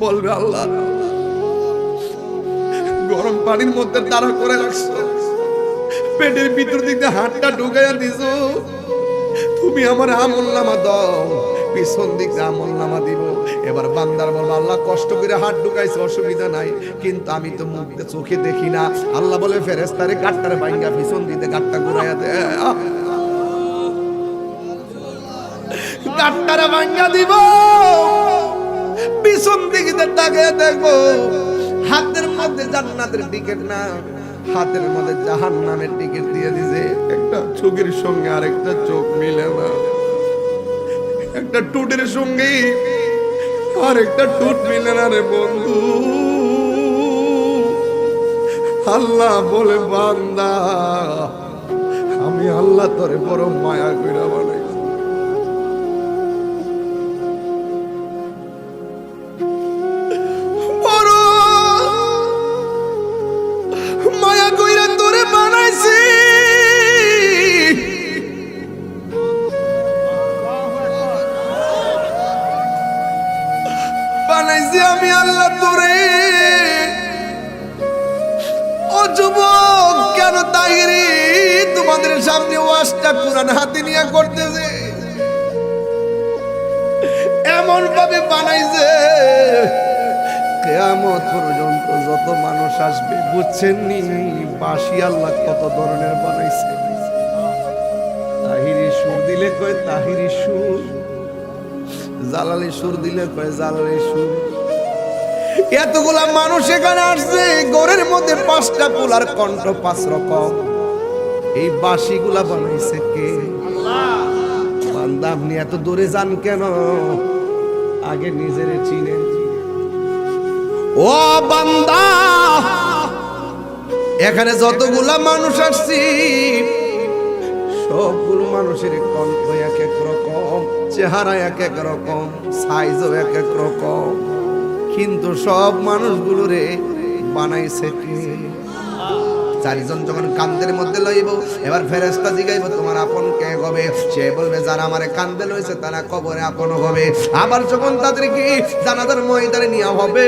বলবে আল্লাহ। গরম পানির মধ্যে দাঁড়া করে রাখছো। পেটের ভিতর দিক দিয়ে হাতটা ঢুকাইয়া দিছো। তুমি আমার আমল নামা দাও। পিছন দিক আমল নামা দিব। এবার বান্দার বলব, আল্লাহ কষ্ট করে হাত ঢুকাইছে, অসুবিধা নাই। কিন্তু আমি তো মুখ চোখে দেখি না। আল্লাহ বলে ফেরেস্তারে গাটটারে ভাঙ্গা, পিছন দিতে গাটটা ঘুরাইয়া দে! গাটটারে ভাঙ্গা দিব। দিকে দেখব, হাতের মধ্যে জান্নাতের টিকিট না, হাতের মধ্যে জাহান নামের টিকিট দিয়ে দিছে। একটা চোখের সঙ্গে আরেকটা চোখ মিলে না। একটা টুটের সঙ্গে আরেকটা টুট মিলে না রে বন্ধু। আল্লাহ বলে, বান্দা, আমি আল্লাহ তোরে বড় মায়া কইরা বানাইছি বানাইছি আমি আল্লাহ তোরে। ও যুবক, কেন তাহিরি তোমাদের সামনে ওয়াজটা কোরআন হাতে নিয়ে করতেছে। এমন ভাবে বানাইছে, কেয়ামত পর্যন্ত যত মানুষ আসবে বুঝছেন নি বাসি আল্লাহ কত ধরনের বানাইছে। তাহিরি সুর দিলে কয় তাহিরি সুর। জালালি সুর দিলে কয়, জালালি সুর। এতগুলা মানুষ এখানে আসছে গোরের মধ্যে পাঁচটা পোলার কণ্ঠ পাঁচ রকম। এই বাঁশিগুলা বানাইছে কে? বান্দা, আপনি এত দূরে যান কেন? আগে নিজের চিনেন ও বান্দা, এখানে যতগুলা মানুষ আসছি সবগুলো মানুষের কণ্ঠ এক এক রকম, চেহারা এক এক রকম সাইজও এক এক রকম। কিন্তু সব মানুষগুলোরে বানাইছে কে? চারিজন যখন কান্দের মধ্যে লইব, এবার ফেরেস্তা জিগাইব, তোমার আপন কে হবে সে বলবে, যারা আমারে কান্দে লইছে, তারা কবরে আপন হবে। আবার যখন তাদেরকে জানাজার ময়দানে নেওয়া হবে,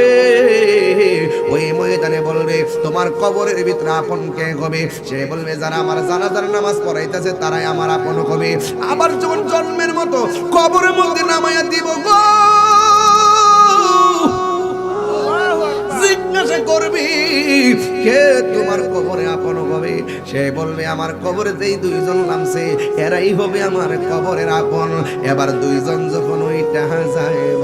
ওই ময়দানে বলবে, তোমার কবরের ভিতরে আপন কে হবে সে বলবে, যারা আমার জানাজার নামাজ পড়াইতেছে, তারাই আমার আপন হবে। আবার যখন জন্মের মতো কবরের মধ্যে নামাইয়া দিব গো কে তোমার কবরে আপন হবে। সে বলবে, আমার কবরে যেই দুইজন নামছে, এরাই হবে আমার কবরের আপন। এবার দুইজন যখন ওইটা যাইব